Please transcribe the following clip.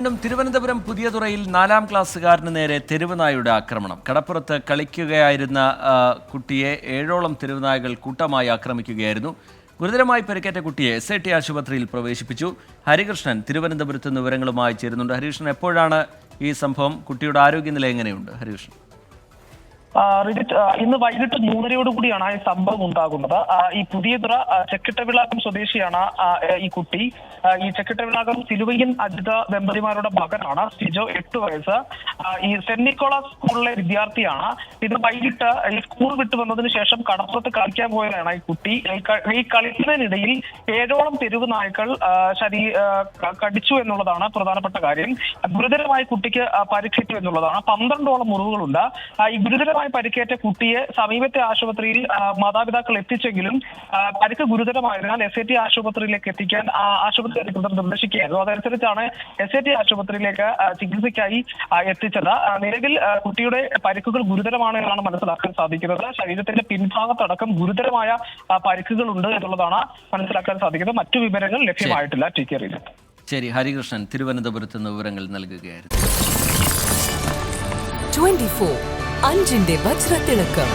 വീണ്ടും തിരുവനന്തപുരം പുതിയതുറയിൽ നാലാം ക്ലാസ്സുകാരന് നേരെ തെരുവനായുടെ ആക്രമണം. കടപ്പുറത്ത് കളിക്കുകയായിരുന്ന കുട്ടിയെ ഏഴോളം തെരുവനായകൾ കൂട്ടമായി ആക്രമിക്കുകയായിരുന്നു. ഗുരുതരമായി പരിക്കേറ്റ കുട്ടിയെ എസ് ഐ ടി ആശുപത്രിയിൽ പ്രവേശിപ്പിച്ചു. ഹരികൃഷ്ണൻ തിരുവനന്തപുരത്ത് നിന്ന് വിവരങ്ങളുമായി ചേരുന്നുണ്ട്. ഹരികൃഷ്ണൻ എപ്പോഴാണ് ഈ സംഭവം? കുട്ടിയുടെ ആരോഗ്യനില എങ്ങനെയുണ്ട്? ഹരികൃഷ്ണൻ. ഇന്ന് വൈകിട്ട് മൂന്നരയോട് കൂടിയാണ് ഈ സംഭവം ഉണ്ടാകുന്നത്. ഈ പുതിയതുറ ചെക്കിട്ടവിളാകം സ്വദേശിയാണ് ഈ കുട്ടി. ഈ ചെക്കിട്ടവിളാകം സിലുവയ്യൻ അജിത ദമ്പതിമാരുടെ മകനാണ്. സിജോ എട്ട് വയസ്സ്. ഈ സെന്റ് നിക്കോളാസ് സ്കൂളിലെ വിദ്യാർത്ഥിയാണ്. ഇന്ന് വൈകിട്ട് ഈ സ്കൂൾ വിട്ടു വന്നതിന് ശേഷം കടപ്പുറത്ത് കളിക്കാൻ പോയതാണ് ഈ കുട്ടി. ഈ കളിക്കുന്നതിനിടയിൽ ഏഴോളം തെരുവ് നായ്ക്കൾ ശരീ കടിച്ചു എന്നുള്ളതാണ് പ്രധാനപ്പെട്ട കാര്യം. ഗുരുതരമായി കുട്ടിക്ക് പരിക്കേറ്റു എന്നുള്ളതാണ്. പന്ത്രണ്ടോളം മുറിവുകളുണ്ട്. ഈ ഗുരുതരമായി പരിക്കേറ്റ കുട്ടിയെ സമീപത്തെ ആശുപത്രിയിൽ മാതാപിതാക്കൾ എത്തിച്ചെങ്കിലും പരിക്ക് ഗുരുതരമായതിനാൽ എസ് ഐ ടി ആശുപത്രിയിലേക്ക് എത്തിക്കാൻ ആശുപത്രി അധികൃതർ നിർദ്ദേശിക്കുകയായിരുന്നു. അതനുസരിച്ചാണ് എസ് ഐ ടി ആശുപത്രിയിലേക്ക് ചികിത്സയ്ക്കായി ആ, എത്തിച്ചത് നിലവിൽ കുട്ടിയുടെ പരിക്കുകൾ ഗുരുതരമാണ് എന്നാണ് മനസ്സിലാക്കാൻ സാധിക്കുന്നത്. ശരീരത്തിന്റെ പിൻഭാഗത്തടക്കം ഗുരുതരമായ പരിക്കുകൾ ഉണ്ട് എന്നുള്ളതാണ് മനസ്സിലാക്കാൻ സാധിക്കുന്നത്. മറ്റു വിവരങ്ങൾ ലഭ്യമായിട്ടില്ല ടി കെ. ശരി ഹരികൃഷ്ണൻ തിരുവനന്തപുരത്ത് നിന്ന് വിവരങ്ങൾ നൽകുകയായിരുന്നു. 24 അഞ്ചിന്റെ വജ്രത്തിളക്കം.